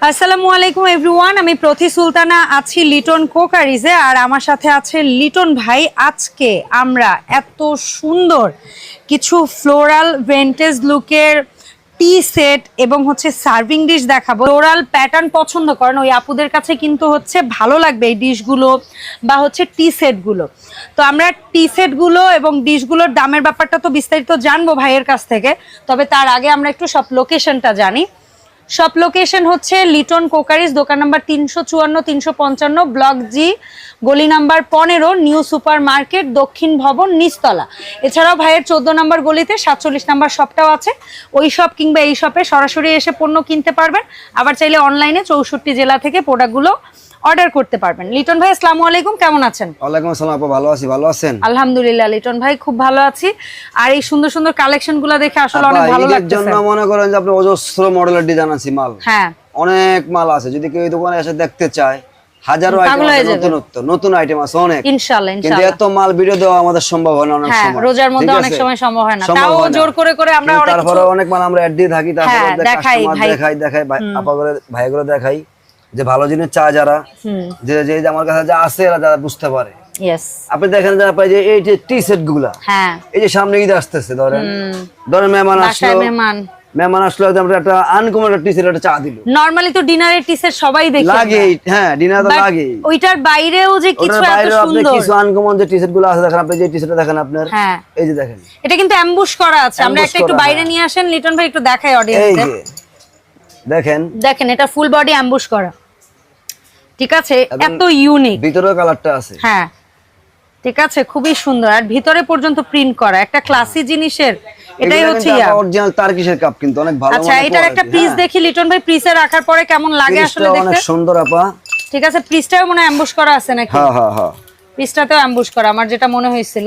আসসালামু আলাইকুম এভরিওয়ান আমি প্রতি সুলতানা, আছি লিটন কোকারিজে, আর আমার সাথে আছে লিটন ভাই। আজকে আমরা এত সুন্দর কিছু ফ্লোরাল ভেন্টেজ লুকের টি সেট এবং হচ্ছে সার্ভিং ডিশ দেখাবো। ফ্লোরাল প্যাটার্ন পছন্দ করেন, ওই আপুদের কাছে কিন্তু হচ্ছে ভালো লাগবে এই ডিশগুলো বা হচ্ছে টি সেটগুলো তো আমরা টি সেটগুলো এবং ডিশগুলোর দামের ব্যাপারটা তো বিস্তারিত জানব ভাইয়ের কাছ থেকে, তবে তার আগে আমরা একটু সব লোকেশনটা জানি। সব লোকেশন হচ্ছে লিটন কোকারিস দোকান নাম্বার তিনশো চুয়ান্ন, তিনশো পঞ্চান্ন ব্লক জি গলি নাম্বার পনেরো নিউ সুপার মার্কেট দক্ষিণ ভবন, নিচতলা। এছাড়াও ভাইয়ের চোদ্দ নাম্বার গলিতে সাতচল্লিশ নাম্বার শপটাও আছে। ওই শপ কিংবা এই শপে সরাসরি এসে পণ্য কিনতে পারবেন। আবার চাইলে অনলাইনে চৌষট্টি জেলা থেকে প্রোডাক্টগুলো অর্ডার করতে পারবেন। লিটন ভাই আসসালামু আলাইকুম। কেমন আছেন? ওয়ালাইকুম আসসালাম আপু ভালো আছি ভালো আছেন? আলহামদুলিল্লাহ লিটন ভাই খুব ভালো আছি। আর এই সুন্দর সুন্দর কালেকশনগুলো দেখে আসলে অনেক ভালো লাগছে জন্য মনে করেন যে আপনি অজস্র মডেলের ডিজাইন আছে মাল। হ্যাঁ। অনেক মাল আছে। যদি কেউ এই দোকানে এসে দেখতে চায় হাজারো। নতুনত্ব নতুন আইটেম আছে অনেক। ইনশাল্লাহ কিন্তু এত মাল ভিডিও দেওয়া আমাদের সম্ভব হয় না অনেক হ্যাঁ সময়। রোজার মধ্যে অনেক সময় সম্ভব হয় না। তাও জোর করে করে আমরা অনেক তারপরে অনেক মাল আমরা অ্যাড দিয়ে থাকি তারপরে হ্যাঁ, দেখাই। দেখাই দেখাই আপা করে ভাই করে দেখাই। যে ভালো জিনিস চায় যারা যে যে আমার কাছে যা আছে এরা যারা বুঝতে পারে। আপনি দেখেন যে আপনি যে এই যে টি সেটগুলা হ্যাঁ। এই যে সামনে ঈদ আসতেছে ধরেন। ধরেন মেহমান আসলো মেহমান। আসলো একটা আনকমন একটা টি সেট একটা চা দিল। নরমালি তো ডিনারের টিসের সবাই দেখি লাগে হ্যাঁ ডিনার তো লাগে ওইটার বাইরেও যে কিছু এত সুন্দর। কিছু আনকমন যে টি সেটগুলো আছে দেখেন আপনি যে টি সেটটা দেখেন আপনার হ্যাঁ। এই যে দেখেন। এটা কিন্তু অ্যাম্বুশ করা আছে। আমরা একটা একটু বাইরে হ্যাঁ। নিয়ে আসেন লিটন ভাই একটু দেখাই এই অডিয়েন্সে যে। দেখেন। দেখেন এটা ফুল বডি অ্যাম্বুশ করা। ঠিক আছে? এত ইউনিক ভিতরেও কালারটা আছে। হ্যাঁ। ঠিক আছে খুবই সুন্দর। আর ভিতরে পর্যন্ত প্রিন্ট করা। একটা ক্লাসি জিনিসের। এটাই হচ্ছে ইয়া। অরিজিনাল তারকিসের কাপ কিন্তু অনেক ভালো আচ্ছা এটার একটা পিস হ্যাঁ। দেখি লিটন ভাই পিসে রাখার পরে কেমন লাগে আসলে অনেক সুন্দর আপা। ঠিক আছে পিসটাও মনে অ্যাম্বুশ করা আছে নাকি? হ্যাঁ হ্যাঁ হ্যাঁ। পিসটাতেও অ্যাম্বুশ করা আমার যেটা মনে হয়েছিল।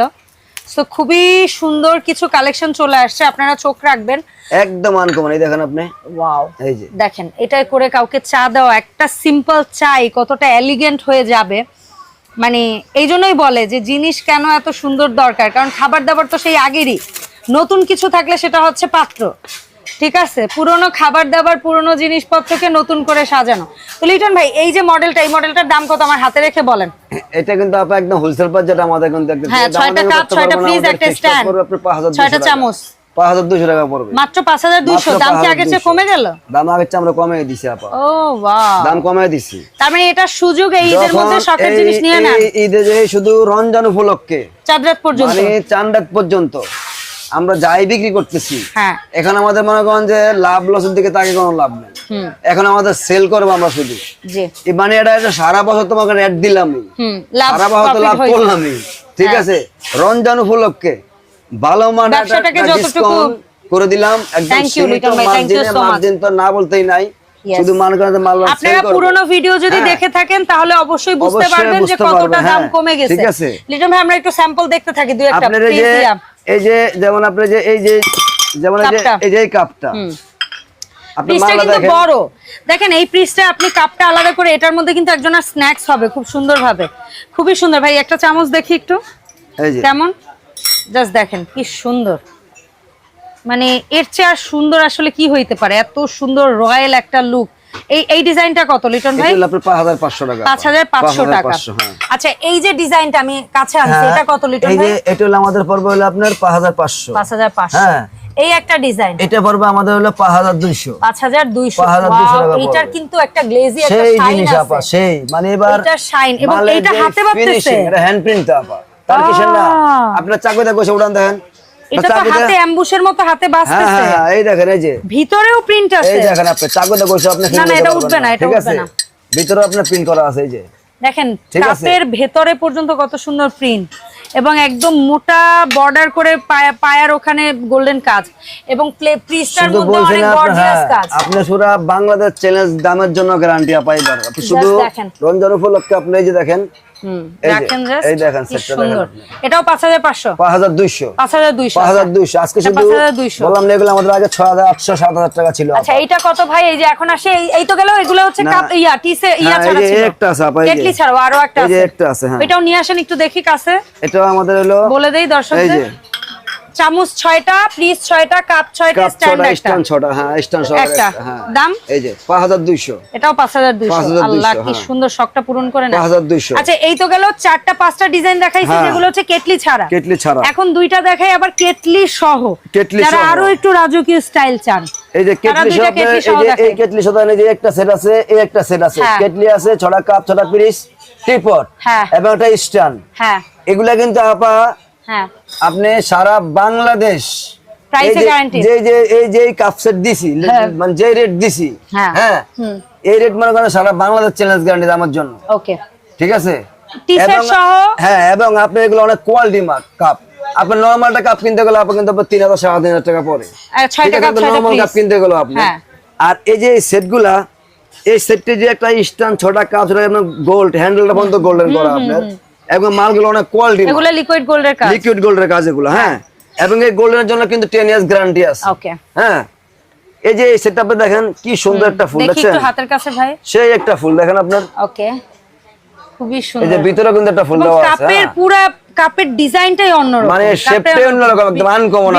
সো খুবই সুন্দর কিছু কালেকশন চলে আসছে আপনারা চোখ রাখবেন। একদম আনকমন এই দেখেন আপনি। ওয়াও এই যে। দেখেন এটা করে কাউকে চা দাও একটা সিম্পল চাই কতটা এলিগেন্ট হয়ে যাবে। মানে এই জন্যই বলে যে জিনিস কেন এত সুন্দর দরকার? কারণ খাবার দাবার তো সেই আগেরই। নতুন কিছু থাকলে সেটা হচ্ছে পাত্র। ঠিক আছে? পুরনো খাবার দাবার পুরনো জিনিসপত্রকে নতুন করে সাজানো। তো লিটন ভাই এই যে মডেলটা এই মডেলটার দাম কত আমার হাতে রেখে বলেন। এটা কিন্তু আপা একদম হোলসেল বাজার যেটা আমাদের কিন্তু একদম হ্যাঁ ছয়টা কাপ ছয়টা ফ্রিজ একটা স্ট্যান্ড ছয়টা চামচ। পাঁচ হাজার দুশো টাকা পড়বে। মাত্র পাঁচ হাজার দুইশো। মাত্র দাম কি 5,200 আগের চেয়ে কমে গেল? দাম আগের চেয়ে আমরা কমিয়ে দিছি আপা। ও বাহ। দাম কমিয়ে দিছি। তার মানে এটা সুযোগ এই ঈদের মধ্যে শখের জিনিস নিয়ে নেন। ঈদে যে শুধু রমজান উপলক্ষে চাঁদ রাত পর্যন্ত। মানে চান্ডাত পর্যন্ত। আমরা যাই বিক্রি করতেছি হ্যাঁ। এখন আমাদের মনে করেন যে লাভ লসের দিকে তাকে কোনো লাভ নেই। এখন আমাদের সেল করব আমরা শুধু। মানে এটা সারা বছর তোমাকে রেট দিলামই। সারা বছর তো লাভ হয়েছে। করলামই। ঠিক হ্যাঁ। আছে? রমজান উপলক্ষে ভালো মানে করে দিলাম। একদম সীমিত মার্জিনে তো না বলতেই নাই। শুধু মনে করেন যে আপনারা পুরনো ভিডিও যদি দেখে থাকেন তাহলে অবশ্যই বুঝতে অবশ্যই পারবেন যে বুঝতে কতটা দাম কমে গেছে। লিটন ভাই আমরা একটু স্যাম্পল দেখতে থাকি দুই একটা এই যে যেমন আপনি যে এই যে যেমন এই যে কাপটা। এই কাপটা। পিসটা কিন্তু বড়। দেখেন এই পিসটা আপনি কাপটা আলাদা করে এটার মধ্যে কিন্তু একজনের স্ন্যাক্স হবে খুব সুন্দর ভাবে খুবই সুন্দর। ভাই একটা চামচ দেখি একটু। কেমন? জাস্ট দেখেন কি সুন্দর। মানে এর চেয়ে আর সুন্দর আসলে কি হইতে পারে? এত সুন্দর রয়্যাল একটা লুক এই এই ডিজাইনটা কত লিটন এটা ভাই? আপনার 5500 টাকা। পাঁচ হাজার পাঁচশো টাকা। 5500, হ্যাঁ। আচ্ছা এই যে ডিজাইনটা আমি কাছে আনছি এটা কত লিটন এই যে এটা হলো আমাদের পড়বে হলো আপনার 5500 পাঁচ হাজার পাঁচশো। হ্যাঁ। এই একটা ডিজাইন। এটা পড়বে আমাদের হলো 5200 পাঁচ হাজার দুইশো। 5200 টাকা এইটার কিন্তু একটা গ্লেজি একটা সেই জিনিস আপা সেই। মানে এবার এটা শাইন এবং মালের হাতে বাঁধতেছে। এটা হ্যান্ড প্রিন্ট আপা। তার না। আপনার চাকুতে বসে উড়ান দেখেন। এটা তো হাতে অ্যাম্বুশের মতো হাতে হ্যাঁ এই দেখেন এই যে। ভিতরেও প্রিন্ট আছে। এই দেখেন আপনি চাকুতে বসে আপনি না, না, এটা উঠবে না, এটা উঠবে না। ভিতরে আপনার প্রিন্ট করা আছে এই যে। দেখেন কাপের ভেতরে পর্যন্ত কত সুন্দর প্রিন্ট এবং একদম মোটা বর্ডার করে পায়া- পায়ার ওখানে গোল্ডেন কাজ এবং প্রিস্টার শুধু মধ্যে বলছেন অনেক গর্জিয়াস হ্যাঁ কাজ। আপনি সুরা বাংলাদেশ চ্যালেঞ্জ দামের জন্য গ্যারান্টি পাইবার আপনি শুধু দেখেন। রমজান উপলক্ষে আপনি এই যে দেখেন এই দেখেন এটাও পাঁচ হাজার পাঁচশো। পাঁচ হাজার দুইশো। পাঁচ হাজার দুইশো পাঁচ হাজার দুইশো। আজকে শুধু 5200 বললাম না এগুলো আমাদের আগে ছয় হাজার আটশো সাত হাজার টাকা ছিল। আচ্ছা এইটা কত ভাই? এই যে এখন আসে এই- তো গেল এগুলো হচ্ছে না। কাপ ইয়া টিসে ইয়া হ্যাঁ, ছাড়া ছিল। একটা আছে আপা, কেটলি ছাড়াও আরও একটা আছে। একটা আছে হ্যাঁ। এটাও নিয়ে আসেন একটু দেখি কাছে। এটাও আমাদের হলো বলে দেয় দর্শক দর্শকদের চামচ ছয়টা প্লিজ ছয়টা কাপ স্ট্যান্ড ছটা হ্যাঁ স্ট্যান্ড সহ একটা। হ্যাঁ দাম? এই যে পাঁচ হাজার দুইশো এটাও পাঁচ 5200 আল্লাহ কি হ্যাঁ। সুন্দর শখটা পূরণ করে না আচ্ছা এই তো গেল চারটা পাঁচটা ডিজাইন দেখাইছি হ্যাঁ। যেগুলো হচ্ছে কেটলি ছাড়া কেটলি ছাড়া এখন দুইটা দেখাই আবার কেটলি সহ কেটলি যারা আরও একটু রাজকীয় স্টাইল চান এই যে কেটলি সহ কেটলি এই সহ যে এই দেখাই। কেটলি সহ এই যে একটা সেট আছে এই একটা সেট আছে হ্যাঁ। কেটলি আছে কাপ ছটা পিরিস টিপট হ্যাঁ। এবং একটা স্ট্যান্ড হ্যাঁ এগুলা কিন্তু আপা হ্যাঁ আপনি সারা বাংলাদেশ যে-? যে এই যে কাপ সেট দিছি হ্যাঁ। মানে যে রেট দিছি হ্যাঁ। হ্যাঁ এই রেট মনে করেন সারা বাংলাদেশ চ্যালেঞ্জ গ্যারান্টি আমার জন্য। ওকে ঠিক আছে? হ্যাঁ এবং আপনি এগুলো অনেক কোয়ালিটি মার্ক কাপ আপনি নর্মালটা কাপ কিনতে গেলে আপনার কিন্তু তিন হাজার সাড়ে তিন হাজার টাকা কাপ নর্মাল কাপ কিনতে গেলে আপনি। হ্যাঁ। আর এই যে এই সেটগুলা এই সেটটি যে একটা স্ট্যান্ড ছটা কাপ সেটা গোল্ড হ্যান্ডেলটা পর্যন্ত গোল্ডেন করা আপনার। এবং মালগুলো অনেক কোয়ালিটি এগুলো লিকুইড গোল্ডের কাজ। লিকুইড গোল্ডের কাজ এগুলো হ্যাঁ। এবং এই গোল্ডের জন্য কিন্তু টেন ইয়ার্স গ্যারান্টি আছে। ওকে হ্যাঁ। এই যে সেটআপে দেখেন কি সুন্দর একটা ফুল দেখি একটু হাতের কাছে ভাই। সেই একটা ফুল দেখেন আপনার। ওকে খুবই সুন্দর এই যে ভিতরে কিন্তু একটা ফুল দেওয়া আছে কাপের। পুরা কাপের ডিজাইনটাই অন্যরকম। মানে শেপটাই অন্যরকম। একদম আনকমন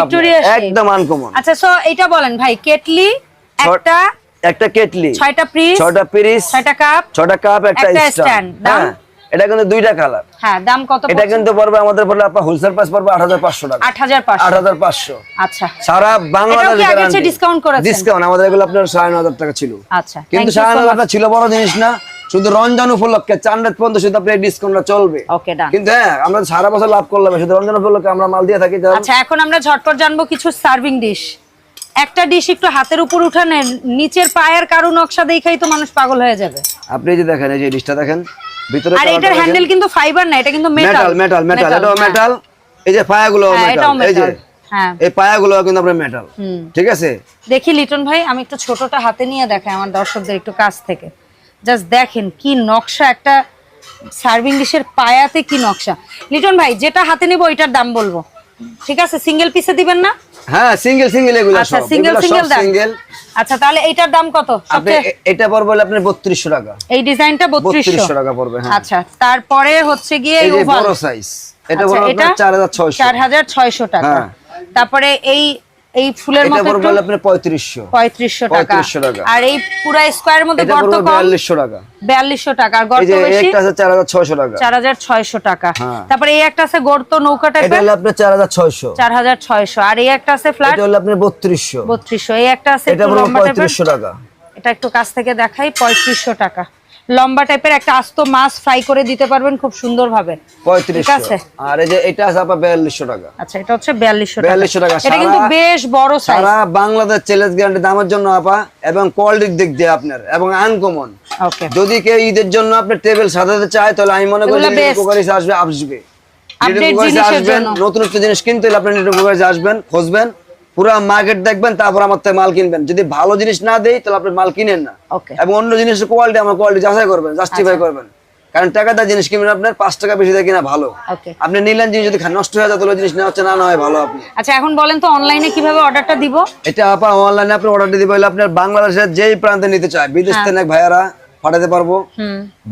একদম আনকমন আচ্ছা সো এটা বলেন ভাই কেটলি একটা একটা কেটলি। ছয়টা পিস ছটা পিরিস ছয়টা কাপ ছটা কাপ একটা একটা স্ট্যান্ড দাম? এটা কিন্তু দুইটা কালার হ্যাঁ দাম কত এটা কিন্তু পড়বে আমাদের পড়লে আপনার হোলসেল প্রাইস পড়বে আট হাজার পাঁচশো টাকা। আট হাজার আট পাঁচশো হাজার পাঁচশো। আচ্ছা। সারা আগের চেয়ে করেছেন? ডিসকাউন্ট আমাদের এগুলো আপনার সাড়ে ন হাজার টাকা ছিল। আচ্ছা কিন্তু সাড়ে ন হাজার টাকা ছিল বড় জিনিস না। শুধু রমজান উপলক্ষে চার রাত পর্যন্ত শুধু আপনার ডিসকাউন্টটা চলবে। ওকে ডান কিন্তু হ্যাঁ আমরা সারা বছর লাভ করলাম শুধু রমজান উপলক্ষে আমরা মাল দিয়ে থাকি আচ্ছা এখন আমরা ঝটপট জানব কিছু সার্ভিং ডিশ একটা ডিশ একটু হাতের উপর উঠানে নিচের পায়ের কারু নকশা দেখাই তো মানুষ পাগল হয়ে যাবে। আপনি যে দেখেন এই যে ডিশটা দেখেন। ভিতরে আর এটার হ্যান্ডেল কিন্তু ফাইবার না এটা কিন্তু মেটাল মেটাল মেটাল এটাও মেটাল এই যে পায়াগুলো হ্যাঁ, মেটাল এই যে হ্যাঁ। এই পায়াগুলো কিন্তু আপনার মেটাল ঠিক আছে? দেখি লিটন ভাই আমি একটু ছোটটা হাতে নিয়ে দেখাই আমার দর্শকদের একটু কাছ থেকে। জাস্ট দেখেন কি নকশা একটা সার্ভিং ডিশের পায়াতে কি নকশা। লিটন ভাই যেটা হাতে নিব ওইটার দাম বলব। ঠিক আছে? সিঙ্গেল পিসে দিবেন না? হ্যাঁ সিঙ্গেল সিঙ্গেল এগুলো আচ্ছা সিঙ্গেল সিঙ্গেল দাম। সিঙ্গেল আচ্ছা তাহলে এইটার দাম কত? আপনি এটা পড়বে হলো আপনার 3200 টাকা। এই ডিজাইনটা বত্রিশশো। 3200 টাকা পড়বে হ্যাঁ। আচ্ছা তারপরে হচ্ছে গিয়ে এই বড় সাইজ এটা আচ্ছা, পড়বে এটা আপনার 4600 চার হাজার ছয়শো টাকা। হ্যাঁ। তারপরে এই এই ফুলের এটা মতো পড়বে হলো আপনার 3500 পঁয়ত্রিশশো টাকা। 3500 টাকা। আর এই পুরা স্কোয়ার মধ্যে গর্ত পড়বে কম? 4200 টাকা। বিয়াল্লিশশো টাকা। আর এই গর্ত বেশি? একটা আছে 4600 টাকা। টাকা। হ্যাঁ। তারপরে এই একটা আছে গর্ত নৌকা এটা টাইপের হলো আপনার 4600 চার হাজার ছয়শো। আর এই একটা আছে ফ্ল্যাট এটা হলো আপনার 3200 বত্রিশশো। এই একটা আছে এটা একটু পড়বে 3500 টাকা। এটা একটু কাছ থেকে দেখাই পঁয়ত্রিশশো টাকা। লম্বা টাইপের একটা আস্ত মাছ ফ্রাই করে দিতে পারবেন খুব সুন্দর ভাবে ঠিক আছে? আর এই যে এটা আছে আপনার 4200 টাকা। আচ্ছা এটা হচ্ছে বিয়াল্লিশশো 4200 টাকা। এটা কিন্তু বেশ বড় সাইজ সারা বাংলাদেশ চ্যালেঞ্জ গ্যারান্টি দামের জন্য আপা এবং কোয়ালিটির দিক দিয়ে আপনার এবং আনকমন ওকে যদি কেউ ঈদের জন্য আপনার টেবিল সাজাতে চায় তাহলে আমি মনে করি। আসবে আসবে। আসবেন নতুন নতুন জিনিস কিনতে হলে আপনি আসবেন খুঁজবেন। পুরো মার্কেট দেখবেন তারপর আমার থেকে মাল কিনবেন। যদি ভালো জিনিস না দেই তাহলে আপনি মাল কিনেন না। এবং অন্য জিনিসের কোয়ালিটি আমার কোয়ালিটি যাচাই করবেন জাস্টিফাই করবেন। কারণ টাকা দেওয়া জিনিস কিনবেন আপনার পাঁচ টাকা বেশি দিয়ে কিনা ভালো। আপনি নিলেন জিনিস যদি নষ্ট হয়ে যায় তাহলে জিনিস নেওয়া হচ্ছে না না হয় ভালো আপনি। আচ্ছা এখন বলেন তো অনলাইনে কীভাবে অর্ডারটা দিব? এটা আপা অনলাইনে আপনি অর্ডারটা দিতে পারলে আপনার বাংলাদেশের যেই প্রান্তে নিতে চায় বিদেশ থেকে নেক ভাইয়ারা পাঠাতে পারব।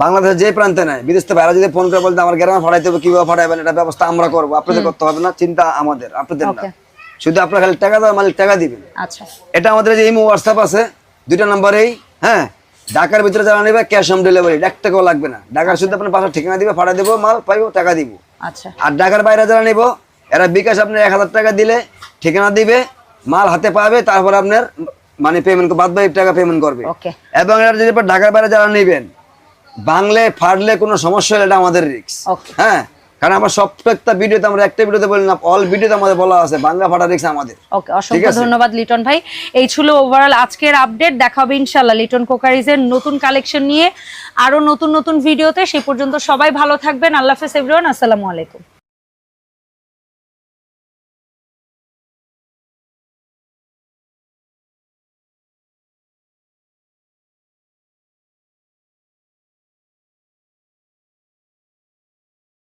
বাংলাদেশের যেই প্রান্তে নাই বিদেশ থেকে ভাইয়ারা যদি ফোন করে বলতে আমার গ্রামে পাঠাইতে হবে কীভাবে পাঠাবেন এটা ব্যবস্থা আমরা করব। আপনাদের করতে হবে না চিন্তা আমাদের আপনাদের না. শুধু আপনার খালি টাকা দেওয়া মালিক টাকা দিবেন। আচ্ছা। এটা আমাদের যে ইমো হোয়াটসঅ্যাপ আছে দুইটা নাম্বারেই হ্যাঁ? ঢাকার ভিতরে যারা নেবে ক্যাশ অন ডেলিভারি এক টাকাও লাগবে না। ঢাকার শুধু আপনার পাশে ঠিকানা দিবে পাঠা দেবো মাল পাইবো টাকা দিব। আচ্ছা। আর ঢাকার বাইরে যারা নেব এরা বিকাশ আপনার এক হাজার টাকা দিলে ঠিকানা দিবে মাল হাতে পাবে তারপর আপনার মানে পেমেন্ট বাদ বাকি টাকা পেমেন্ট করবে। এবং এরা যদি ঢাকার বাইরে যারা নেবেন বাংলে ফাটলে কোনো সমস্যা হলে এটা আমাদের রিক্স হ্যাঁ? কারণ আমার সব প্রত্যেকটা ভিডিওতে আমরা একটা ভিডিওতে বলি না অল ভিডিওতে আমাদের বলা আছে বাংলা ফাটা রিক্স আমাদের। ওকে অসংখ্য ধন্যবাদ লিটন ভাই। এই ছিল ওভারঅল আজকের আপডেট দেখা হবে ইনশাল্লাহ লিটন কোকারিজের নতুন কালেকশন নিয়ে। আরও নতুন নতুন ভিডিওতে সে পর্যন্ত সবাই ভালো থাকবেন। আল্লাহ হাফেজ এভরিওয়ান আসসালামু আলাইকুম।